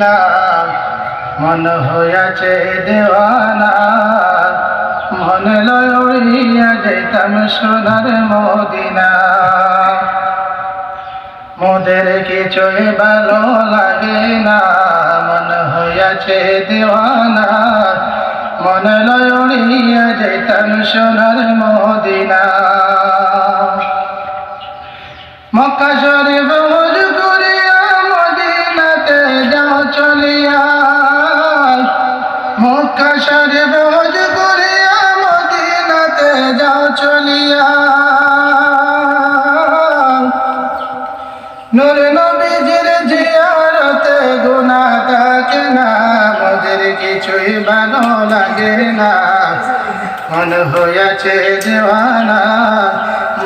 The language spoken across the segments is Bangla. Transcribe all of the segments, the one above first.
না মন হইয়াছে দেওয়ানা। মনে লইয়া যাইতাম সোনার মদিনা। মোদের কিছুই ভালো লাগে না, মন হইয়াছে দেওয়ানা। মনে লইয়া যাইতাম সোনার মদিনা। কিছুই ভালো লাগে না। মন হইয়াছে দেওয়ানা,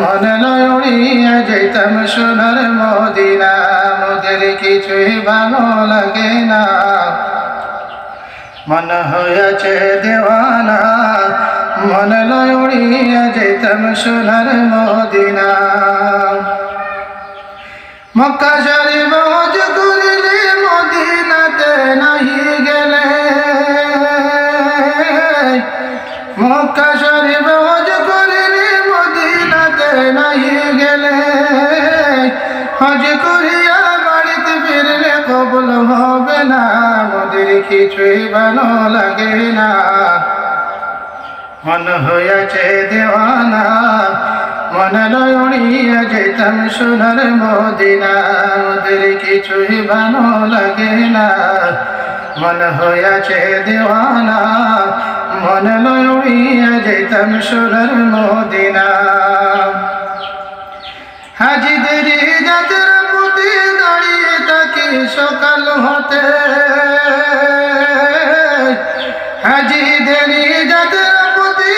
মন লড়িয়া যেতাম সোনার মদিনা। মোদের কিছুই ভালো লাগে না। মন হইয়াছে দেওয়ানা, মন লড়িয়া যেতাম সোনার মদিনা। মক্কা শরীফ মক্কা শরীফ হজ করিলে, মদিনাতে নাহি গেলে। হজ করিয়া বাড়িতে ফিরলে কবল হবে না, মোদের কিছুই ভালো লাগে না। মন হইয়াছে দেওয়ানা, মন লড়িয়া যেতাম সোনার মদিনা ওদের কিছুই ভালো লাগে না। মন হইয়াছে দেওয়ানা মন লড়িয়া যেতাম সোনার মদিনা। হাজিদের যাদের প্রতি দাঁড়িয়ে থাকি সকাল হতে। হাজিদের যাদের প্রতি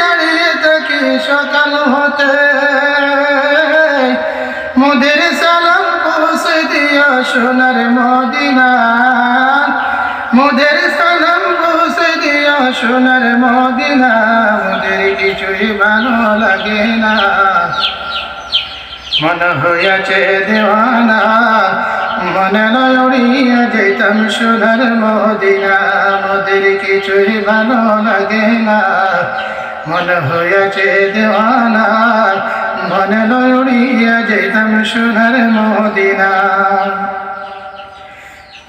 দাঁড়িয়ে থাকি সকাল সোনার মদিনা, মোদের কিছুই ভালো লাগে না। মন হইয়াছে দেওয়ানা, মনে লড়িয়া যেতাম সোনার মদিনা, মোদের কিছুই ভালো লাগে না। মন হইয়াছে দেওয়ানা, মনে লড়িয়া যেতাম সোনার মদিনা।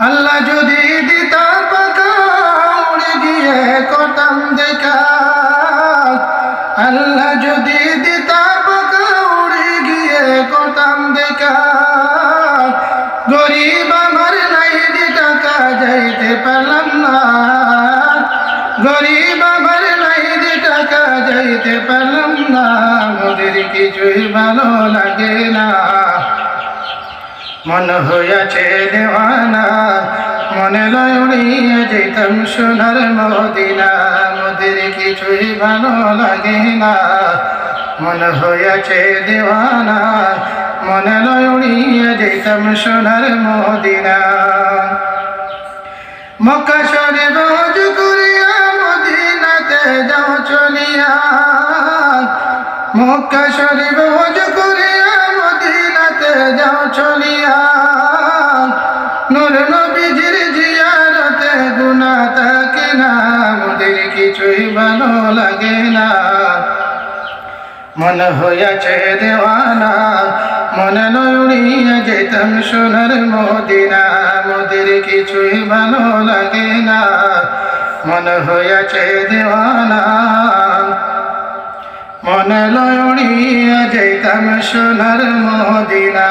আল্লাহ যদি দিতা গরিব আমার নাই টাকা যাইতে পারলাম না, মোদের কিছুই ভালো লাগে না। মন হইয়াছে দেওয়ানা, মনে লড়িয়ে যেতাম সোনার মদিনা, মোদের কিছুই ভালো লাগে না। মন হইয়াছে দেওয়ানা, মনে লড়িয়ে যেতাম সোনার মদিনা। মক্কা শরীফ হজ মক্কা শরীফ হজ করিয়া মদিনাতে যাও, চলিয়া। নূর নবীজির জিয়ারতে গুনাহ থাকে না মোদের কিছুই ভালো লাগে না। মন হইয়াছে দেওয়ানা, মনে লড়িয়া যেতাম সোনার মদিনা মোদের কিছুই ভালো লাগে না। মন হইয়াছে দেওয়ানা মনে লড়িয়া যেতাম সোনার মদিনা।